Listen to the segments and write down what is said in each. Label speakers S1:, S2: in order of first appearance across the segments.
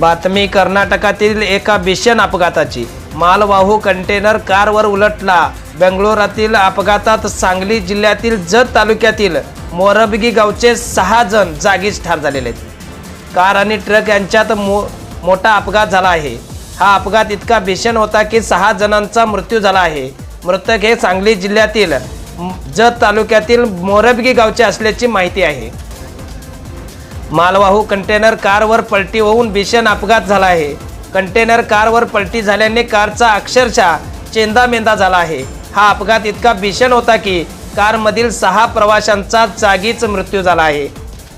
S1: बातमी कर्नाटकातील एका भीषण अपघाताची. मालवाहू कंटेनर कारवर उलटला. बेंगलोरातील अपघातात सांगली जिल्ह्यातील जत तालुक्यातील मोरबगी गावचे सहा जण जागीच ठार झालेले आहेत. कार आणि ट्रक यांच्यात मो मोठा अपघात झाला आहे. हा अपघात इतका भीषण होता की सहा जणांचा मृत्यू झाला आहे. मृतक हे सांगली जिल्ह्यातील जत तालुक्यातील मोरबगी गावचे असल्याची माहिती आहे. मालवाहू कंटेनर कारवर पलटी होऊन भीषण अपघात झाला आहे. कंटेनर कारवर पलटी झाल्याने कारचा अक्षरशः चेंदामेंदा झाला आहे. हा अपघात इतका भीषण होता की कारमधील सहा प्रवाशांचा जागीच मृत्यू झाला आहे.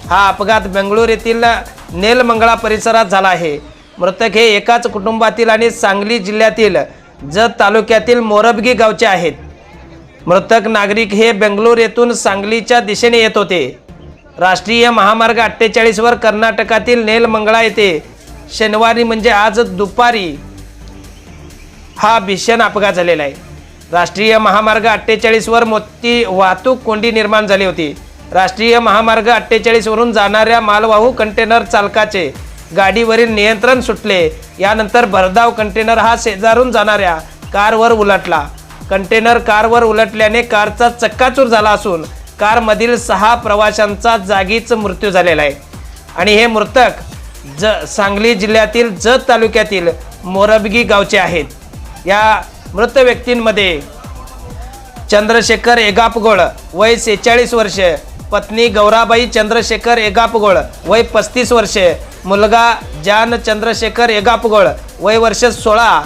S1: हा अपघात बेंगळूर येथील नेलमंगळा परिसरात झाला आहे. मृतक हे एकाच कुटुंबातील आणि सांगली जिल्ह्यातील जत तालुक्यातील मोरबगी गावचे आहेत. मृतक नागरिक हे बेंगलोर येथून सांगलीच्या दिशेने येत होते. राष्ट्रीय महामार्ग अठ्ठेचाळीसवर कर्नाटकातील नेलमंगळा येथे शनिवारी म्हणजे आज दुपारी हा भीषण अपघात झालेला आहे. राष्ट्रीय महामार्ग अठ्ठेचाळीसवर मोठी वाहतूक कोंडी निर्माण झाली होती. राष्ट्रीय महामार्ग अठ्ठेचाळीसवरून जाणाऱ्या मालवाहू कंटेनर चालकाचे गाडीवरील नियंत्रण सुटले. यानंतर भरधाव कंटेनर हा शेजारून जाणाऱ्या कारवर उलटला. कंटेनर कारवर उलटल्याने कारचा चक्काचूर झाला असून कारमधील सहा प्रवाशांचा जागीच मृत्यू झालेला आहे. आणि हे मृतक ज सांगली जिल्ह्यातील जत तालुक्यातील मोरबगी गावचे आहेत. या मृत व्यक्तींमध्ये चंद्रशेखर एगापगोळ वय सेहेचाळीस वर्ष पत्नी गौराबाई चंद्रशेखर एगापगोळ वय पस्तीस वर्ष मुलगा जान चंद्रशेखर एगापगोळ वय वर्ष सोळा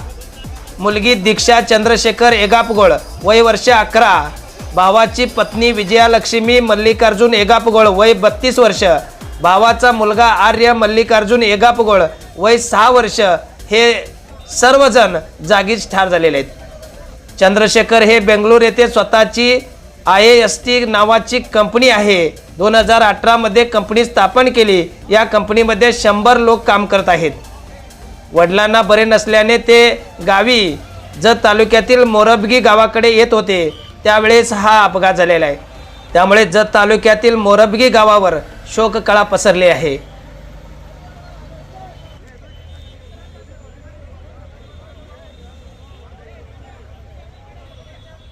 S1: मुलगी दीक्षा चंद्रशेखर एगापगोळ वय वर्ष अकरा भावाची पत्नी विजयालक्ष्मी मल्लिकार्जुन एगापगोळ वय बत्तीस वर्ष. भावाचा मुलगा आर्य मल्लिकार्जुन एगापगोळ वय सहा वर्ष. हे सर्वजण जागीच ठार झालेले आहेत. चंद्रशेखर हे बेंगलोर येथे स्वतःची आय एस टी नावाची कंपनी आहे. दोन हजार अठरामध्ये कंपनी स्थापन केली. या कंपनीमध्ये शंभर लोक काम करत आहेत. वडिलांना बरे नसल्याने ते गावी जत तालुक्यातील मोरबगी गावाकडे येत होते. त्यावेळेस हा अपघात झालेला आहे. त्यामुळे जत तालुक्यातील मोरबगी गावावर शोककळा पसरली आहे.